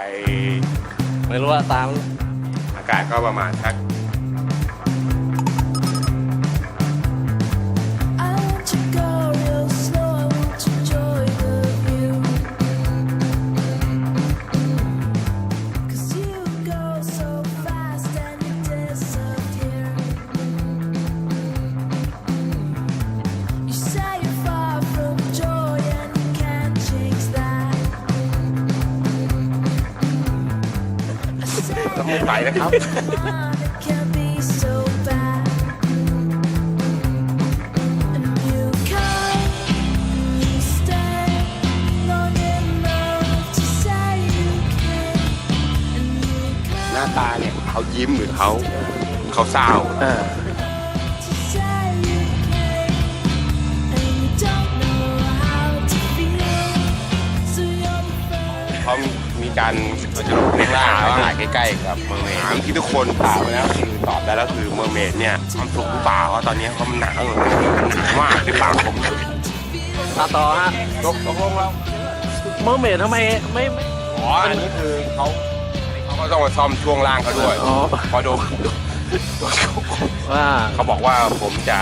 ไปไม่รู้ว่าตาม อากาศก็ประมาณสัก ไม่ไปนะครับ it can't be so bad. And you come and you stay long enough to say you can. And you หน้า come ตาเนี่ยเขายิ้มหรือเขาเขาเศร้าอ่า มีการเรียกล่าว่าถ่ายใกล้ๆกับเมอร์เมดถามที่ทุกคนถามไปแล้วคือตอบได้แล้วคือเมอร์เมดเนี่ยความสุขหรือเปล่าเพราะตอนนี้เขามันหนาวมันหนาวมากในปากผมตาต่อฮะตกตกลงแล้วเมอร์เมดทำไมไม่ไม่อ๋ออันนี้คือเขาเขาก็ต้องมาซ่อมช่วงล่างเขาด้วยอ๋อพอโดนว่าเขาบอกว่าผมจะ